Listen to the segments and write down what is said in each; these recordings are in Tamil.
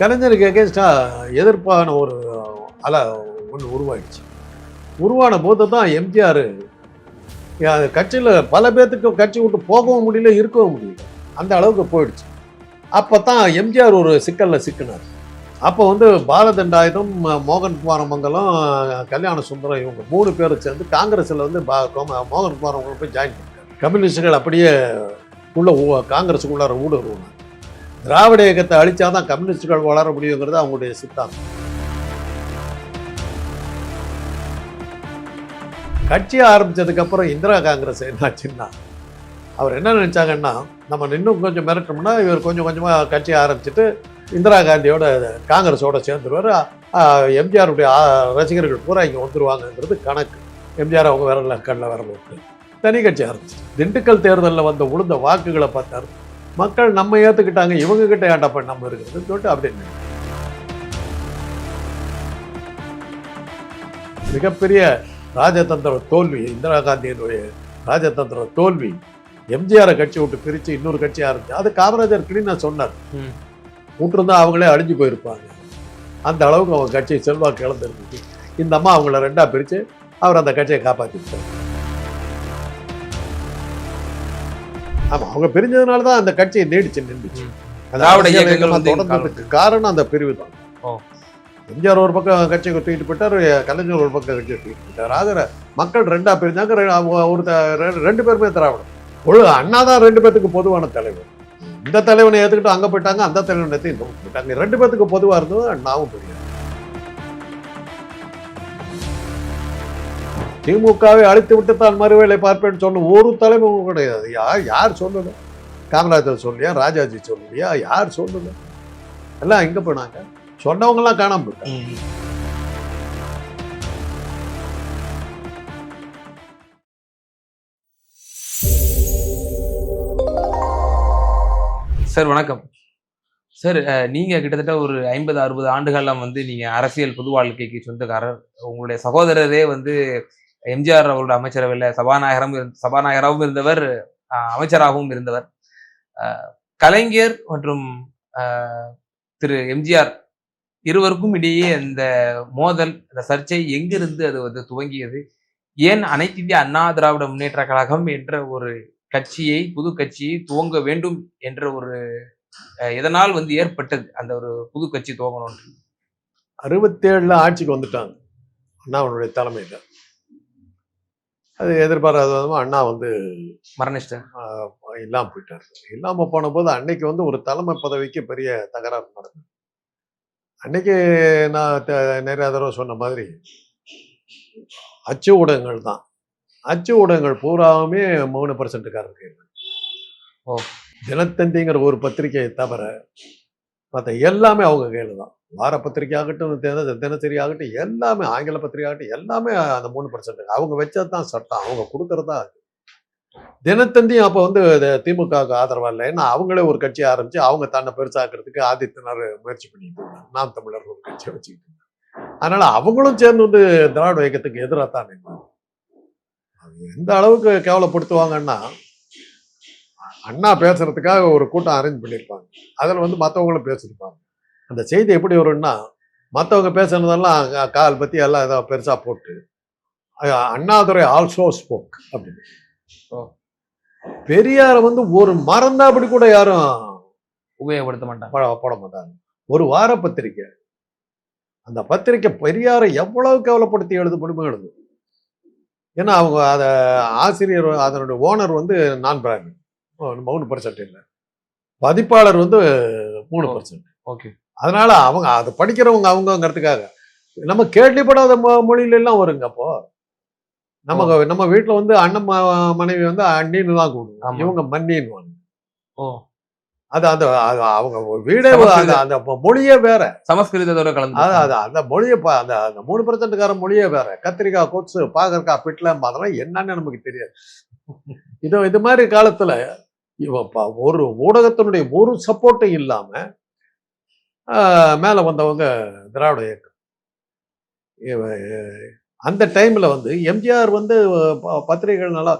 கலைஞருக்கு அகேன்ஸ்டாக எதிர்ப்பான ஒரு அலை ஒன்று உருவாயிடுச்சு. உருவான போது தான் எம்ஜிஆர் கட்சியில் பல பேர்த்துக்கு கட்சி விட்டு போகவும் முடியல இருக்கவும் முடியல. அந்த அளவுக்கு போயிடுச்சு. அப்போ தான் எம்ஜிஆர் ஒரு சிக்கலில் சிக்கினார். அப்போ வந்து பாலதண்டாயுதம் மோகன் குமாரமங்கலம் கல்யாண சுந்தரம் இவங்க மூணு பேரும் சேர்ந்து காங்கிரஸில் வந்து பா கோம- மோகன் குமாரமங்கலம் போய் ஜாயின் பண்ணிட்டார். கம்யூனிஸ்டுகள் அப்படியே உள்ள காங்கிரஸுக்குள்ளார ஊடுருவாங்க திராவிட இயக்கத்தை அழிச்சாதான் கம்யூனிஸ்டுகள் வளர முடியுங்கிறது அவங்களுடைய சித்தாந்தம். கட்சி ஆரம்பித்ததுக்கப்புறம் இந்திரா காங்கிரஸ் என்னாச்சுன்னா அவர் என்ன நினச்சாங்கன்னா நம்ம இன்னும் கொஞ்சம் மிரட்டோம்னா இவர் கொஞ்சம் கொஞ்சமாக கட்சி ஆரம்பிச்சுட்டு இந்திரா காந்தியோட காங்கிரஸோட சேர்ந்துருவார். எம்ஜிஆருடைய ரசிகர்கள் பூரா இங்கே வந்துருவாங்கங்கிறது கணக்கு. எம்ஜிஆர் அவங்க விரல கண்ணில் விரல விட்டு தனி கட்சி ஆரம்பிச்சு திண்டுக்கல் தேர்தலில் வந்த உளுந்த வாக்குகளை பார்த்தாரு. மக்கள் நம்ம ஏற்றுக்கிட்டாங்க இவங்க கிட்ட ஏன்டா நம்ம இருக்கிறதுன்னு சொல்லிட்டு அப்படின்னு மிகப்பெரிய ராஜதந்திர தோல்வி இந்திரா காந்தியினுடைய ராஜதந்திர தோல்வி எம்ஜிஆரை கட்சி விட்டு பிரித்து இன்னொரு கட்சி ஆரம்பிச்சு அது காமராஜர் கிளீனா சொன்னார். விட்டுருந்தா அவங்களே அழிஞ்சு போயிருப்பாங்க. அந்த அளவுக்கு அவங்க கட்சி செல்வாக்கு இழந்திருந்துச்சு இந்த அம்மா அவங்கள ரெண்டா பிரித்து அவர் அந்த கட்சியை காப்பாற்றிட்டார் ஆமா அவங்க பிரிஞ்சதுனால தான் அந்த கட்சி நீடிச்சு நின்றுச்சு. திராவிட இயக்கங்கள் தொடர்ந்ததுக்கு காரணம். அந்த பிரிவு தான். எம்ஜிஆர் ஒரு பக்கம் கட்சியை தூக்கிட்டு போயிட்டார் கலைஞர் ஒரு பக்கம் கட்சியை தூக்கிட்டு போயிட்டார். ஆகிற மக்கள் ரெண்டா பிரிஞ்சாங்க ஒரு ரெண்டு பேருமே திராவிடம். ஒரு அண்ணா தான் ரெண்டு பேத்துக்கு பொதுவான தலைவர். இந்த தலைவனை ஏத்துக்கிட்டு அங்க போயிட்டாங்க அந்த தலைவனை ஏத்து இந்த போயிட்டாங்க. ரெண்டு பேத்துக்கு பொதுவா இருந்தது அண்ணாவும் பெரியார். திமுகவை அழித்து விட்டு தான் மறுவேளை பார்ப்பேன்னு சொன்ன ஒரு தலைவரும் கிடையாது. யார் யார் சொல்லல காமராஜர் சொல்லியா? ராஜாஜி சொல்லலையா யார் சொல்லல எல்லாம் எங்க போனாங்க? சொன்னவங்க எல்லாம் காணாம போயிட்டாங்க. சார் வணக்கம். சார் அஹ், நீங்க கிட்டத்தட்ட ஒரு ஐம்பது அறுபது ஆண்டுகாலம் வந்து நீங்க அரசியல் பொது வாழ்க்கைக்கு சொந்தக்காரர். உங்களுடைய சகோதரரே வந்து எம்ஜிஆர் அவரோட அமைச்சரவையில் சபாநாயகரும் சபாநாயகராகவும் இருந்தவர் அமைச்சராகவும் இருந்தவர். கலைஞர் மற்றும் திரு எம்ஜிஆர் இருவருக்கும் இடையே அந்த மோதல் அந்த சர்ச்சை எங்கிருந்து அது வந்து துவங்கியது? ஏன் அனைத்து இந்திய அண்ணா திராவிட முன்னேற்ற கழகம் என்ற ஒரு கட்சியை புது கட்சியை துவங்க வேண்டும் என்ற ஒரு இதனால் வந்து ஏற்பட்டது? அந்த ஒரு புது கட்சி துவங்கணும் அறுபத்தேழுல ஆட்சிக்கு வந்துட்டாங்க. அண்ணாவுடைய தலைமையில். அது எதிர்பாராத விதமா அண்ணா வந்து மரணிஷ்டர் ஆஹ், இல்லாம போயிட்டாரு. இல்லாம போன போது அன்னைக்கு வந்து ஒரு தலைமை பதவிக்கு பெரிய தகராறு நடந்தது. அன்னைக்கு நான் நிறைய தடவை சொன்ன மாதிரி அச்சு ஊடகங்கள் தான். அச்சு ஊடகங்கள் பூராவுமே மூணு பர்சன்ட்டுக்காரருக்கு ஓ. தினத்தந்திங்கிற ஒரு பத்திரிகையை தவிர மற்ற எல்லாமே அவங்க கையில தான். வார பத்திரிக்கை ஆகட்டும் தின தினசரி ஆகட்டும் எல்லாமே ஆங்கில பத்திரிக்கை ஆகட்டும் எல்லாமே அந்த மூணு பர்சன்ட் அவங்க வச்சது தான் சட்டம் அவங்க கொடுக்கறதா தினத்தந்தியும் அப்போ வந்து திமுகவுக்கு ஆதரவாக இல்லை ஏன்னா அவங்களே ஒரு கட்சி ஆரம்பிச்சு அவங்க தன்னை பெருசாக்குறதுக்கு ஆதித்தனர் முயற்சி பண்ணிட்டு இருந்தாங்க. நாம் தமிழர் ஒரு கட்சியை வச்சுக்கிட்டு இருந்தாங்க. அதனால அவங்களும் சேர்ந்து வந்து திராவிட இயக்கத்துக்கு எதிராக தான் அது எந்த அளவுக்கு கேவலப்படுத்துவாங்கன்னா அண்ணா பேசுறதுக்காக ஒரு கூட்டம் அரேஞ்ச் பண்ணியிருப்பாங்க. அதில் வந்து மற்றவங்களும் பேசியிருப்பாங்க. அந்த செய்தி எப்படி வரும்னா மற்றவங்க பேசுனதெல்லாம் கால் பற்றி எல்லாம் ஏதோ பெருசாக போட்டு அண்ணாதுரை ஆல்சோ ஸ்போக் அப்படின்னு. பெரியாரை வந்து ஒரு மறந்தாப்படி கூட யாரும் உபயோகப்படுத்த மாட்டாங்க. போட மாட்டாங்க. ஒரு வார பத்திரிக்கை. அந்த பத்திரிக்கை பெரியாரை எவ்வளவு கேவலப்படுத்தி எழுத முடியுமோ எழுதும் ஏன்னா அவங்க அதை ஆசிரியர் அதனுடைய ஓனர் வந்து நான் பிராமின் மூணு பர்சன்ட் இல்லை பதிப்பாளர் வந்து மூணு. Percent okay. அதனால அவங்க அதை படிக்கிறவங்க அவங்கங்கிறதுக்காக. நம்ம கேள்விப்படாத மொழியில எல்லாம் வருங்க அப்போ. நம்ம நம்ம வீட்டுல வந்து அண்ணன் மனைவி வந்து அண்ணின்னு தான் கூடுவோம். இவங்க மன்னின்னு ஓ. அது அந்த அவங்க வீடே அந்த அந்த மொழியே வேற. சமஸ்கிருதத்தோட கலந்து அது அது அந்த மொழியை அந்த அந்த மூணு பர்சன்ட்கார மொழியே வேற. கத்திரிக்காய் கொத்து பாகற்காய் பிட்லாம் அதெல்லாம் என்னன்னு நமக்கு தெரியாது. இது இது மாதிரி காலத்துல ஒரு ஊடகத்தினுடைய ஒரு சப்போர்ட்டும் இல்லாம மேல வந்தவங்க திராவிட இயக்கம். அந்த டைம்ல வந்து எம்ஜிஆர் வந்து பத்திரிகைகள் நல்லா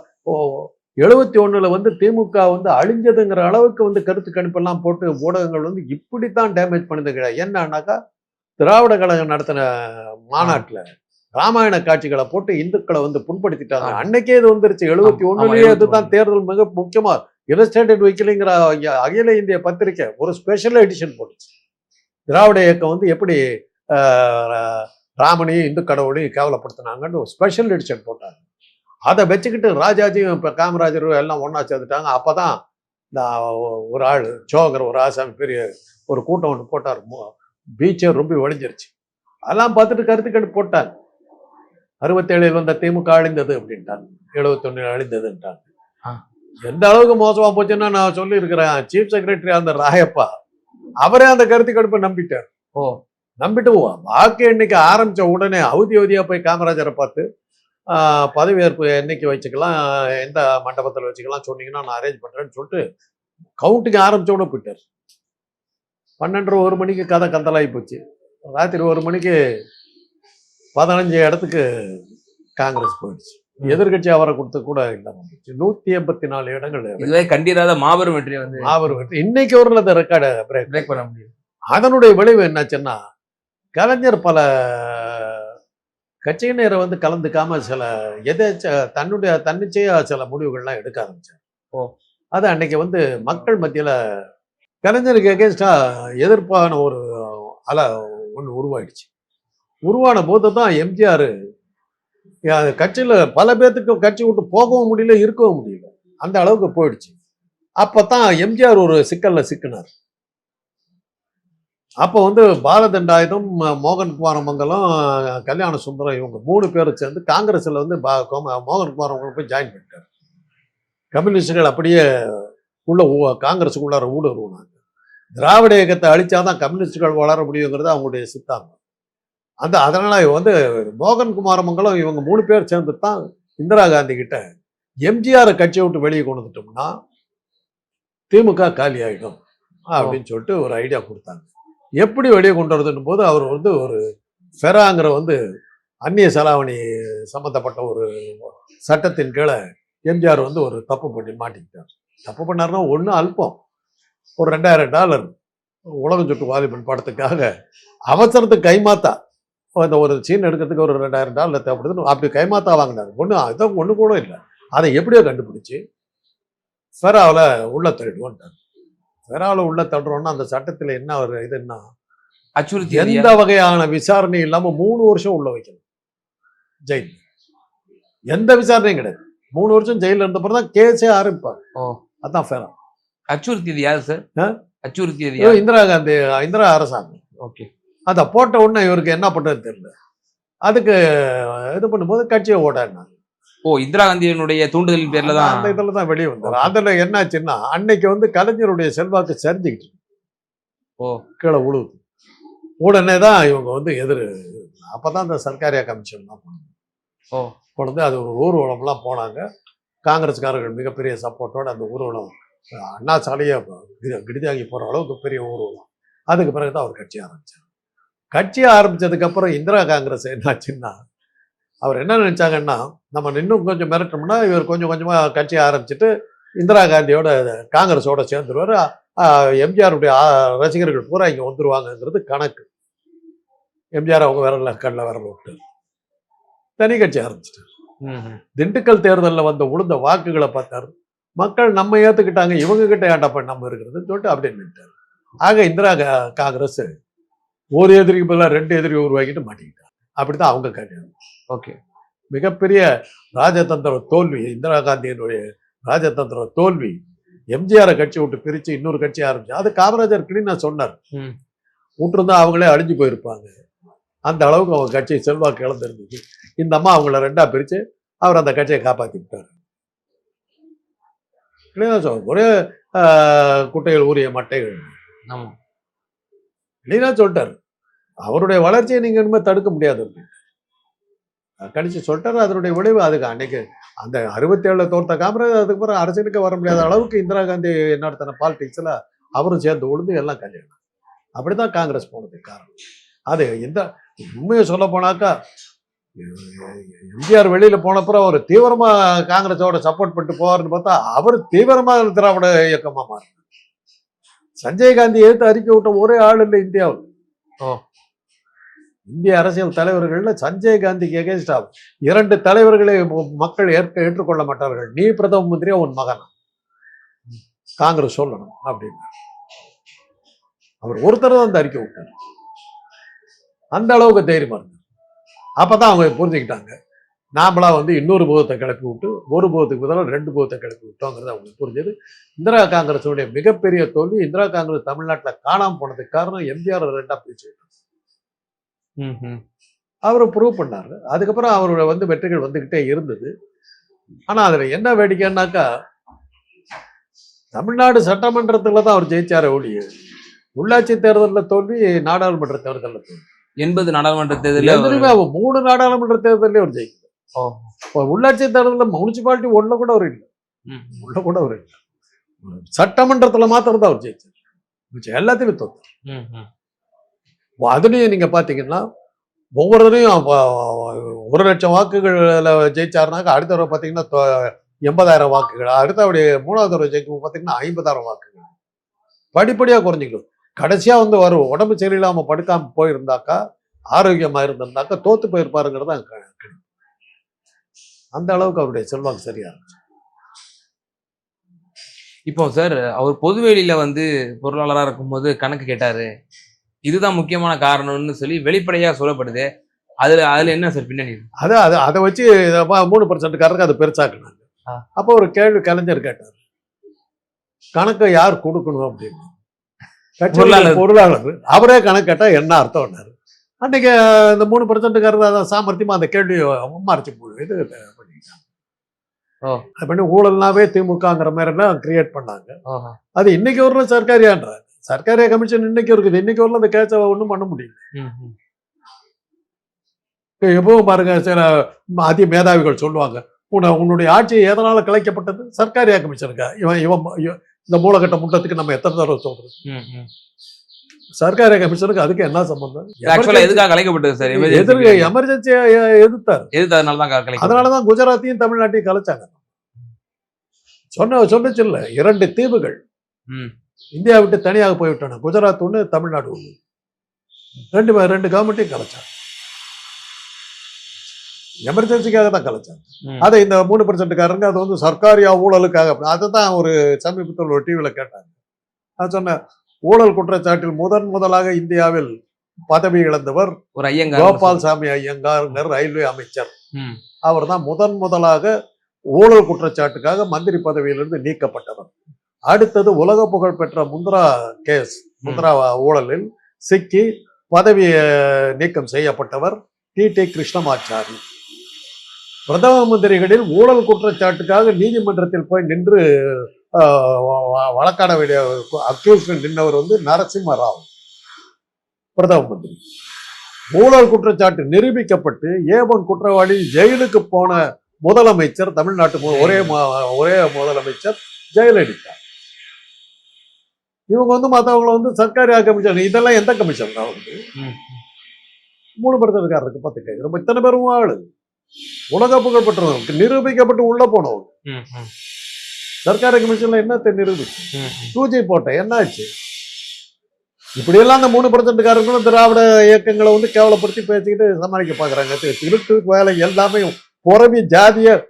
எழுபத்தி ஒண்ணுல வந்து திமுக வந்து அழிஞ்சதுங்கிற அளவுக்கு வந்து கருத்து கணிப்பெல்லாம் போட்டு ஊடகங்கள் வந்து இப்படித்தான் டேமேஜ் பண்ணுது கிடையாது என்னன்னாக்கா திராவிட கழகம் நடத்தின மாநாட்டுல ராமாயண காட்சிகளை போட்டு இந்துக்களை வந்து புண்படுத்திட்டாங்க. அன்னைக்கே இது வந்துருச்சு. எழுபத்தி ஒண்ணுலயே 71. இதுதான் தேர்தல் மிக முக்கியமா. இல்லஸ்ட்ரேட்டட் வைக்கலைங்கிற அகில இந்திய பத்திரிக்கை ஒரு ஸ்பெஷல் எடிஷன் போட்டுச்சு. திராவிட இயக்கம் வந்து எப்படி ராமனையும் இந்து கடவுளையும் கேவலப்படுத்தினாங்கன்னு ஒரு ஸ்பெஷல் எடிஷன் போட்டாங்க. அதை வச்சுக்கிட்டு ராஜாஜியும் இப்போ காமராஜரும் எல்லாம் ஒன்றா சேர்ந்துட்டாங்க. அப்போ தான் இந்த ஒரு ஆள் ஜோகர் ஒரு ஆசாமி பெரிய ஒரு கூட்டம் ஒன்று போட்டார். பீச்சே ரொம்ப ஒழிஞ்சிருச்சு. அதெல்லாம் பார்த்துட்டு கருத்து கண்டு போட்டாங்க. அறுபத்தேழில் வந்த திமுக அழிந்தது அப்படின்ட்டாங்க. எழுபத்தொன்னு அழிந்ததுன்ட்டாங்க. எந்த அளவுக்கு மோசமா போச்சுன்னா நான் சொல்லியிருக்கிறேன். சீஃப் செக்ரட்டரி அந்த ராயப்பா அவரே அந்த கருத்து கடுப்பை நம்பிட்டார். ஓ. நம்பிட்டு வாக்கு எண்ணிக்கை ஆரம்பிச்ச உடனே அவதி அவதியா போய் காமராஜரை பார்த்து பதவியேற்பு என்னைக்கு வச்சுக்கலாம் எந்த மண்டபத்தில் வச்சுக்கலாம் சொன்னீங்கன்னா நான் அரேஞ்ச் பண்றேன்னு சொல்லிட்டு கவுண்டிங் ஆரம்பிச்ச உடனே போயிட்டார். பன்னெண்டரை ஒரு மணிக்கு கதை கந்தலாகி போச்சு. ராத்திரி ஒரு மணிக்கு பதினஞ்சு இடத்துக்கு காங்கிரஸ் போயிடுச்சு. எதிர்கட்சி அவரை கொடுத்து கூட போச்சு நூத்தி எண்பத்தி நாலு இடங்கள் இதுவே கண்டிராத மாபெரும் வெற்றி வந்து அவர் வெற்றி. இன்னைக்கு ஒரு அந்த ரெக்கார்டு பிரேக் பிரேக் பண்ண முடியும் அதனுடைய விளைவு என்னாச்சுன்னா கலைஞர் பல கட்சியினரை வந்து கலந்துக்காம சில எதேச்ச தன்னுடைய தன்னிச்சையா சில முடிவுகள்லாம் எடுக்க ஆரம்பிச்சார். ஓ. அது அன்னைக்கு வந்து மக்கள் மத்தியில கலைஞருக்கு எகேன்ஸ்டா எதிர்ப்பான ஒரு அலை ஒன்று உருவாயிடுச்சு. உருவான போது தான் எம்ஜிஆர் கட்சியில் பல பேர்த்துக்கு கட்சி விட்டு போகவும் முடியல இருக்கவும் முடியல. அந்த அளவுக்கு போயிடுச்சு. அப்போ தான் எம்ஜிஆர் ஒரு சிக்கலில் சிக்கினார். அப்போ வந்து பாலதண்டாயுதம் மோகன் மோகன் குமாரமங்கலம் கல்யாண சுந்தரம் இவங்க மூணு பேரும் சேர்ந்து காங்கிரஸில் வந்து பா- கோம- மோகன் குமாரமங்கலம் போய் ஜாயின் பண்ணிட்டார். கம்யூனிஸ்டுகள் அப்படியே உள்ள ஊ- காங்கிரஸுக்குள்ளார ஊடுருவினாங்க. திராவிட இயக்கத்தை அழிச்சாதான் கம்யூனிஸ்டுகள் வளர முடியுங்கிறது அவங்களுடைய சித்தாந்தம். அந்த அதனால் வந்து மோகன் குமாரமங்கலம் இவங்க மூணு பேர் சேர்ந்து தான் இந்திரா காந்தி கிட்ட எம்ஜிஆரை கட்சியை விட்டு வெளியே கொண்டு வந்துட்டோம்னா திமுக காலி ஆகிடும் அப்படின்னு சொல்லிட்டு ஒரு ஐடியா கொடுத்தாங்க. எப்படி வெளியே கொண்டு வரதுன்னு போது அவர் வந்து ஒரு ஃபெராங்கிற வந்து அந்நிய செலாவணி சம்மந்தப்பட்ட ஒரு சட்டத்தின் கீழே எம்ஜிஆர் வந்து ஒரு தப்பு பண்ணி மாட்டிக்கிட்டார். தப்பு பண்ணாருன்னா ஒன்று அல்பம். ஒரு ரெண்டாயிரம் டாலர் உலகம் சுட்டு வாலிபன் படத்துக்காக அவசரத்துக்கு கைமாத்தா. அந்த ஒரு சீன் எடுக்கிறதுக்கு ஒரு ரெண்டாயிரம் டாலர் தேவைப்படுதுன்னு அப்படி கைமாத்தா வாங்கினார் ஒன்று அதான் ஒன்று கூட இல்லை. அதை எப்படியோ கண்டுபிடிச்சு ஃபெராவில் உள்ள தள்ளிடுவோன்ட்டார் ஃபெராவில் உள்ள தள்ளுறோன்னா அந்த சட்டத்தில் என்ன ஒரு இதுன்னா அச்சுறுத்தி எந்த வகையான விசாரணை இல்லாம மூணு வருஷம் உள்ள வைக்கணும். ஜெயில் எந்த விசாரணையும் கிடையாது. மூணு வருஷம் ஜெயில இருந்த பிறகு தான் கேஸே ஆரம்பிப்பாங்க. அதான் ஃபேரா. அச்சுறுத்தியது யாரு சார்? அச்சுறுத்தியது இந்திரா காந்தி இந்திரா அரசாங்கம். ஓகே. அதை போட்ட உடனே இவருக்கு என்ன பண்றது தெரியல. அதுக்கு இது பண்ணும்போது கட்சியை ஓடாடினாங்க ஓ இந்திரா காந்தியினுடைய தூண்டுதலின் பேர்ல தான் அந்த இதுல தான் வெளியே வந்தார். அதுல என்னாச்சுன்னா அன்னைக்கு வந்து கலைஞருடைய செல்வாக்கு சரிஞ்சுக்கிட்டு. ஓ. கீழே உழுவுது. உடனே தான் இவங்க வந்து எதிர் அப்பதான் இந்த சர்க்காரியா கமிஷன் தான் போனாங்க ஓ. கொண்டு அது ஒரு ஊர்வலம்லாம் போனாங்க. காங்கிரஸ்காரர்கள் மிகப்பெரிய சப்போர்ட்டோட அந்த ஊர்வலம் அண்ணா சாலையை கிடிதாகி போற அளவுக்கு பெரிய ஊர்வலம். அதுக்கு பிறகு தான் அவர் கட்சி ஆரம்பிச்சார். கட்சி ஆரம்பிச்சதுக்கு அப்புறம் இந்திரா காங்கிரஸ் என்னாச்சுன்னா அவர் என்ன நினைச்சாங்கன்னா நம்ம இன்னும் கொஞ்சம் மிரட்டோம்னா இவர் கொஞ்சம் கொஞ்சமா கட்சி ஆரம்பிச்சுட்டு இந்திரா காந்தியோட காங்கிரஸோட சேர்ந்துருவாரு. எம்ஜிஆருடைய ரசிகர்கள் பூரா இங்க வந்துருவாங்கங்கிறது கணக்கு. எம்ஜிஆர் அவங்க விரல கண்ணில் விரல விட்டு தனி கட்சி ஆரம்பிச்சிட்டார். திண்டுக்கல் தேர்தலில் வந்த உளுந்த வாக்குகளை பார்த்தார். மக்கள் நம்ம ஏத்துக்கிட்டாங்க இவங்க கிட்ட ஏன்டா போய் நம்ம இருக்கிறதுன்னு சொல்லிட்டு அப்படியே நின்ட்டார் ஆக இந்திரா காங்கிரஸ் ஒரு எதிரிக்கு பதிலாக ரெண்டு எதிரி உருவாக்கிட்டு மாட்டிக்கிட்டார் அப்படிதான் அவங்க கல்யாணம் ஓகே. மிகப்பெரிய ராஜதந்திர தோல்வி இந்திரா காந்தியினுடைய ராஜதந்திர தோல்வி எம்ஜிஆரை கட்சி விட்டு பிரிச்சு இன்னொரு கட்சி ஆரம்பிச்சு அது காமராஜர் கிளீனா சொன்னார். விட்டுருந்தா அவங்களே அழிஞ்சு போயிருப்பாங்க. அந்த அளவுக்கு அவங்க கட்சி செல்வாக்கு இழந்திருந்தது. இந்த அம்மா அவங்கள ரெண்டா பிரிச்சு அவர் அந்த கட்சியை காப்பாத்தி விட்டார் கிளீனா சொல் ஒரே குட்டைகள் ஊறிய மட்டைகள். ஆமா. கிளீனா சொல்லிட்டாரு. அவருடைய வளர்ச்சியை நீங்கள் இனிமேல் தடுக்க முடியாது. கணிச்சு சொல்லிட்டாரு அதனுடைய விளைவு அதுக்கு அன்னைக்கு அந்த அறுபத்தி தோர்த்த காமராஜ் அதுக்கு அரசியலுக்கு வர முடியாத அளவுக்கு இந்திரா காந்தி நடத்தின பாலிடிக்ஸ்ல அவரும் சேர்ந்து உழுந்து எல்லாம் கல்யாணம். அப்படிதான் காங்கிரஸ் போனதுக்கு காரணம். அது இந்த உண்மையை சொல்ல போனாக்கா எம்ஜிஆர் வெளியில் போனப்புறம் அவர் தீவிரமாக காங்கிரஸோட சப்போர்ட் பண்ணிட்டு போவார்னு பார்த்தா அவர் தீவிரமாக திராவிட இயக்கமாக மாறினார். சஞ்சய் காந்தி எடுத்து அறிக்கை விட்ட ஒரே ஆள் இல்லை இந்தியாவில். இந்திய அரசியல் தலைவர்கள்ல சஞ்சய் காந்திக்கு எகேன்ஸ்டா இரண்டு தலைவர்களை மக்கள் ஏற்க ஏற்றுக்கொள்ள மாட்டார்கள். நீ பிரதம மந்திரியா உன் மகன்? காங்கிரஸ் சொல்லணும் அப்படின்னு. அவர் ஒருத்தர் தான் அந்த அறிக்கை விட்டார் அந்த அளவுக்கு தைரியமா இருந்தார். அப்பதான் அவங்க புரிஞ்சுக்கிட்டாங்க. நாமளா வந்து இன்னொரு பூதத்தை கிளப்பி விட்டு ஒரு பூதத்துக்கு பதிலாக ரெண்டு பூதத்தை கிளப்பி விட்டோங்கிறது அவங்களுக்கு புரிஞ்சது இந்திரா காங்கிரஸுடைய மிகப்பெரிய தோல்வி இந்திரா காங்கிரஸ் தமிழ்நாட்டுல காணாம போனதுக்கு காரணம் எம்ஜிஆர் ரெண்டா பிரிச்சு. அவர் ப்ரூவ் பண்ணாரு அதுக்கப்புறம் அவரோட வந்து வெற்றிகள் வந்துகிட்டே இருந்தது ஆனா அதுல என்ன வேடிக்கைன்னாக்கா தமிழ்நாடு சட்டமன்றத்துல தான் அவர் ஜெயிச்சார ஒழிய உள்ளாட்சி தேர்தல்ல தோல்வி நாடாளுமன்ற தேர்தல்ல தோல்வி எண்பது நாடாளுமன்ற தேர்தலில் மூணு நாடாளுமன்ற தேர்தலே அவர். இப்போ உள்ளாட்சி தேர்தல்ல முனிசிபாலிட்டி ஒண்ணு கூட அவர் இல்லை. உள்ள கூட அவர் இல்லை. சட்டமன்றத்துல மாத்திரம் தான் அவர் ஜெயிச்சார். மிச்சம் எல்லாத்தையும் தோத்து ம், ம். அதுலயும் நீங்க பாத்தீங்கன்னா ஒவ்வொருத்தரையும் ஒரு லட்சம் வாக்குகள்ல ஜெயிச்சாருனாக்கா அடுத்த தடவை பாத்தீங்கன்னா தொ- எண்பதாயிரம் வாக்குகள். அடுத்த அப்படி மூணாவது தடவை ஜெயிக்கும் பாத்தீங்கன்னா ஐம்பதாயிரம் வாக்குகள். படிப்படியா குறைஞ்சிக்கணும் கடைசியா வந்து வரும் உடம்பு சரியில்லாம படுக்காம போயிருந்தாக்கா ஆரோக்கியமா இருந்திருந்தாக்கா தோத்து போயிருப்பாருங்கிறது தான். அந்த அளவுக்கு அவருடைய செல்வாக்கு சரியா இருந்துச்சு. இப்போ சார் அவர் பொதுவெளியில வந்து பொருளாளராக இருக்கும்போது கணக்கு கேட்டாரு. இதுதான் முக்கியமான காரணம்னு சொல்லி வெளிப்படையா சொல்லப்படுது. அதுல அதுல என்ன சார் பின்னணி? அது அது அதை வச்சு மூணு பர்சன்ட்காரருக்கு அதை பெருசாக்குனாங்க. அப்போ ஒரு கேள்வி கலைஞர் கேட்டார். கணக்கை யார் கொடுக்கணும் அப்படின்னு. பொருளாளர். பொருளாளர். அவரே கணக்கு கேட்டா என்ன அர்த்தம்னாரு. அன்னைக்கு இந்த மூணு பர்சன்ட்காரர் அதான் சாமர்த்தியமா அந்த கேள்வி மறைச்சு போடு இது பண்ணிட்டாங்க ஓ. அது பண்ணி ஊழல்னாவே திமுகங்கிற மாதிரி எல்லாம் கிரியேட் பண்ணாங்க. அது இன்னைக்கு ஒரு சர்க்காரியான்றாங்க. சர்க்காரியா கமிஷன் இன்னைக்கு இருக்குது. இன்னைக்கு வரல அந்த கேட்ச ஒன்றும் பண்ண முடியல. எப்பவும் பாருங்க சில அதி மேதாவிகள் சொல்லுவாங்க உன்னை உன்னுடைய ஆட்சி எதனால கலைக்கப்பட்டது? சர்க்காரியா கமிஷனுக்கா? இவன் இவன் இந்த மூலகட்ட முட்டத்துக்கு நம்ம எத்தனை தடவை சொல்றது? சர்க்காரியா கமிஷனுக்கு அதுக்கு என்ன சம்பந்தம்? ஆக்சுவலா எதுக்காக கலைக்கப்பட்டது சார் எதிர்க்க எமர்ஜென்சியை எதிர்த்தார். எதிர்த்ததுனால தான் அதனாலதான் குஜராத்தையும் தமிழ்நாட்டையும் கலைச்சாங்க. சொன்ன சொன்னுச்சு இல்ல இரண்டு தீவுகள். இந்தியா விட்டு தனியாக போய்விட்டன. குஜராத் ஒண்ணு தமிழ்நாடு ஒண்ணு. ரெண்டு ரெண்டு கவர்மெண்ட்டையும் கலைச்சாங்க. எமர்ஜென்சிக்காக தான் கலைச்சாங்க. அதை இந்த மூணு பர்சன்ட்காரங்க அது வந்து சர்க்காரியா ஊழலுக்காக அதை தான் ஒரு சமீபத்தில் ஒரு டிவியில் கேட்டாங்க. நான் சொன்னேன் ஊழல் குற்றச்சாட்டில் முதன் முதலாக இந்தியாவில் பதவி இழந்தவர் ஒரு ஐயங்கார் கோபால் சாமி ஐயங்கார் ரயில்வே அமைச்சர். அவர் தான் முதன் முதலாக ஊழல் குற்றச்சாட்டுக்காக மந்திரி பதவியிலிருந்து நீக்கப்பட்டவர். அடுத்தது உலக புகழ் பெற்ற முந்திரா கேஸ் முந்திரா ஊழலில் சிக்கி பதவி நீக்கம் செய்யப்பட்டவர் டி. டி. கிருஷ்ணமாச்சாரி. பிரதம மந்திரிகளில் ஊழல் குற்றச்சாட்டுக்காக நீதிமன்றத்தில் போய் நின்று வழக்காட வேண்டிய அக்யூஸ் நின்றவர் வந்து நரசிம்ம ராவ் பிரதம மந்திரி. ஊழல் குற்றச்சாட்டு நிரூபிக்கப்பட்டு ஏவன் குற்றவாளி ஜெயிலுக்கு போன முதலமைச்சர் தமிழ்நாட்டு ஒரே ஒரே முதலமைச்சர் ஜெயலலிதா. இவங்க வந்து மற்றவங்களை வந்து சர்க்காரி கமிஷன்? இதெல்லாம் எந்த கமிஷன்? தான் வந்து ம். மூணு படத்துக்காரருக்கு பத்து கேட்குறோம் இத்தனை பேரும் ஆளு. உலக புகழ்பெற்றவங்க. நிரூபிக்கப்பட்டு உள்ள போனவங்க. சர்க்காரி கமிஷன்ல ம், ம். டூஜி போட்ட என்னாச்சு? இப்படியெல்லாம் அந்த மூணு பர்சன்ட்காரங்களும் திராவிட இயக்கங்களை வந்து கேவலப்படுத்தி பேசிக்கிட்டு சமாளிக்க பாக்குறாங்க. தி- திருட்டு வேலை எல்லாமே புறவி ஜாதிய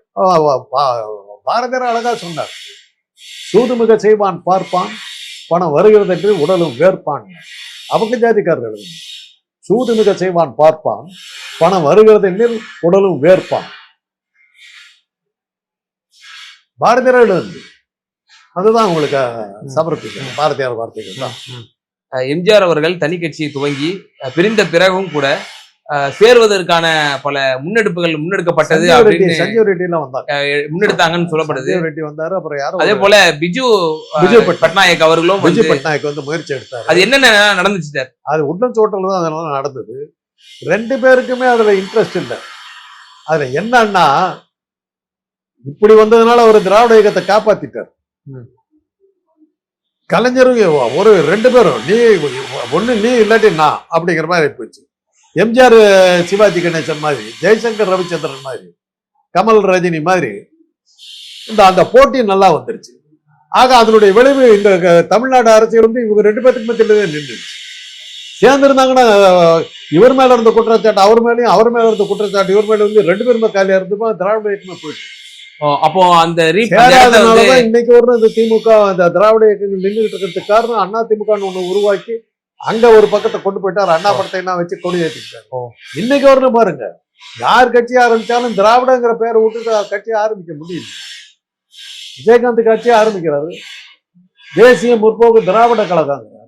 பாரதியார் அழகா சொன்னார். சூதுமிக செய்வான் பார்ப்பான். பணம் வருகிறது என்று உடலும் வேர்ப்பான். அவங்க ஜாதிக்காரர்கள். சூதுமிக செய்வான் பார்ப்பான். பணம் வருகிறது என்று உடலும் வேர்ப்பான். பாரதியார் எழுது அதுதான் உங்களுக்கு சமர்ப்பிக்கிறேன். பாரதியார் வார்த்தைகள் தான். எம்ஜிஆர் அவர்கள் தனி கட்சியை துவங்கி பிரிந்த பிறகும் கூட சேருவதற்கான பல முன்னெடுப்புகள் முன்னெடுக்கப்பட்டது அப்படின்னு சஞ்சீவ் ரெட்டி எல்லாம் வந்தாங்க முன்னெடுத்தாங்கன்னு சொல்லப்படுது. ரெட்டி வந்தாரு அப்புறம் யாரும் அதே போல பிஜு விஜய் பட்நாயக். அவர்களும் வந்து பட்நாயக் வந்து முயற்சி எடுத்தாரு. அது என்னென்ன நடந்துச்சு சார்? அது உட்லன் சோட்டல் தான் அதனால நடந்தது. ரெண்டு பேருக்குமே அதுல இன்ட்ரெஸ்ட் இல்லை. அதுல என்னன்னா இப்படி வந்ததுனால அவர் திராவிட இயக்கத்தை காப்பாத்திட்டார். கலைஞரும் ஒரு ரெண்டு பேரும் நீ ஒண்ணு நீ இல்லாட்டி நான் அப்படிங்கிற மாதிரி போச்சு எம்ஜிஆர் சிவாஜி கணேசன் மாதிரி ஜெய்சங்கர் ரவிச்சந்திரன் மாதிரி கமல் ரஜினி மாதிரி இந்த அந்த போட்டி நல்லா வந்துருச்சு. ஆக அதனுடைய விளைவு இந்த தமிழ்நாடு அரசியல் வந்து இவங்க ரெண்டு பேத்துக்கு மத்தியில நின்றுச்சு சேர்ந்திருந்தாங்கன்னா இவர் மேல இருந்த குற்றச்சாட்டு அவர் மேலேயும் அவர் மேல இருந்த குற்றச்சாட்டு இவர் மேல வந்து ரெண்டு பேருமே காலியா இருந்துமா திராவிட இயக்கமே போயிட்டு ஓ, அப்போ அந்த இன்னைக்கு ஒரு இந்த திமுக அந்த திராவிட இயக்கங்கள் நின்றுட்டு இருக்கிறதுக்கு காரணம் அண்ணா திமுகன்னு ஒண்ணு உருவாக்கி அங்க ஒரு பக்கத்தை கொண்டு போயிட்டார். அண்ணா படத்தை எல்லாம் வச்சு கொடி ஏற்றிட்டாரு ஓ. இன்னைக்கு வரணும் பாருங்க. யார் கட்சி ஆரம்பிச்சாலும் திராவிடங்கிற பேரை விட்டுட்டு கட்சி ஆரம்பிக்க முடியல. விஜயகாந்த் கட்சி ஆரம்பிக்கிறாரு. தேசிய முற்போக்கு திராவிட கழகங்கிறாரு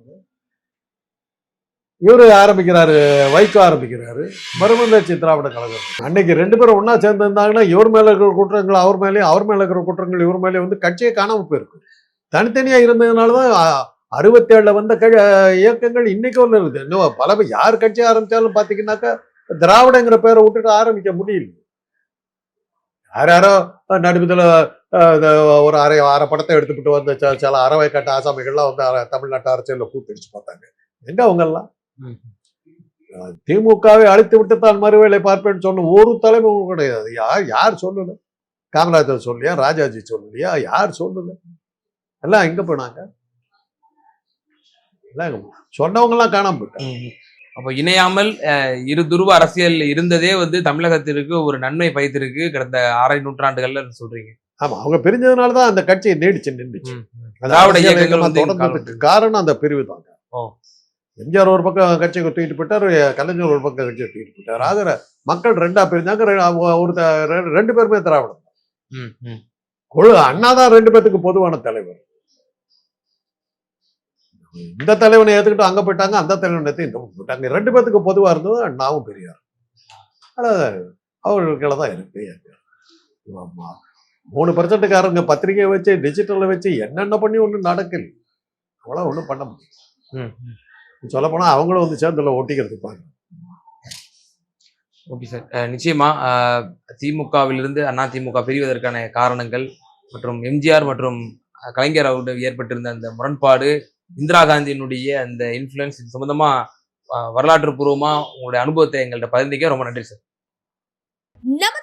இவரு ஆரம்பிக்கிறாரு வைகோ ஆரம்பிக்கிறாரு மறுமலர்ச்சி திராவிட கழகம் அன்னைக்கு ரெண்டு பேரும் ஒன்றா சேர்ந்து இருந்தாங்கன்னா இவர் மேல இருக்கிற குற்றங்கள் அவர் மேலேயும் அவர் மேல இருக்கிற குற்றங்கள் இவர் மேலே வந்து கட்சியே காணாம போயிருக்கும் தனித்தனியா இருந்ததுனாலதான் அறுபத்தி ஏழுல வந்த க இயக்கங்கள் இன்னைக்கு ஒன்று இருக்குது இன்னும் பல யார் கட்சி ஆரம்பித்தாலும் பார்த்தீங்கன்னாக்கா திராவிடங்கிற பேரை விட்டுட்டு ஆரம்பிக்க முடியல. யார் யாரோ நடுமத்தில் ஒரு அரை அரை படத்தை எடுத்துக்கிட்டு வந்த சில- சில அறவை கட்ட ஆசாமிகள்லாம் வந்து தமிழ்நாட்டு அரசியலில் கூத்தடிச்சு பார்த்தாங்க. எங்க அவங்கெல்லாம்? திமுகவை அழித்து விட்டு தான் மறுவேளை பார்ப்பேன்னு சொன்ன ஒரு தலைமும் கிடையாது. யார் யார் சொல்லல? காமராஜர் சொல்லியா ராஜாஜி சொல்லலையா? யார் சொல்லல? எல்லாம் எங்க போனாங்க? எல்லாம்? சொன்னவங்கலாம் காணாம போயிட்டாங்க. அப்போ இணையாமல் இரு துருவ அரசியல் இருந்ததே வந்து தமிழகத்திற்கு ஒரு நன்மை பயத்திருக்கு கடந்த அரை நூற்றாண்டுகள்ல சொல்றீங்க. ஆமா அவங்க பிரிஞ்சதுனால தான் அந்த கட்சி நீடிச்சு நின்றுச்சு காரணம் அந்த பிரிவு தான். ஓ. எம்ஜிஆர் ஒரு பக்கம் கட்சியை தூக்கிட்டு போயிட்டார் கலைஞர் ஒரு பக்கம் கட்சியை தூக்கிட்டு போயிட்டார். ஆகிற மக்கள் ரெண்டா பிரிஞ்சாங்க ஒரு ரெண்டு பேருமே திராவிடம். கொழு அண்ணா தான் ரெண்டு பேத்துக்கு பொதுவான தலைவர். இந்த தலைவனை ஏத்துக்கிட்டு அங்க போயிட்டாங்க அந்த தலைவனை ஏத்து இந்த போயிட்டாங்க ரெண்டு பேத்துக்கு பொதுவா இருந்தது அண்ணாவும் பெரியார் அதாவது அவர்களுக்குள்ள தான் இருக்கு. மூணு பர்சன்ட்டுக்காரங்க பத்திரிகையை வச்சு டிஜிட்டலை வச்சு என்னென்ன பண்ணி ஒன்றும் நடக்கல அவ்வளோ ஒன்றும் பண்ண முடியும் ம், ம். சொல்ல போனா அவங்களும் வந்து சேர்ந்துல ஒட்டிக்கிறது பாருங்க ஓகே சார் அஹ், நிச்சயமா அஹ், திமுகவிலிருந்து அண்ணா திமுக பிரிவதற்கான காரணங்கள் மற்றும் எம்ஜிஆர் மற்றும் கலைஞர் அவருடைய ஏற்பட்டிருந்த அந்த முரண்பாடு இந்திரா காந்தியினுடைய அந்த இன்ஃப்ளூயன்ஸ் இது சம்பந்தமா அஹ், வரலாற்று பூர்வமா உங்களுடைய அனுபவத்தை எங்கள்கிட்ட பகிர்ந்திக்க ரொம்ப நன்றி சார்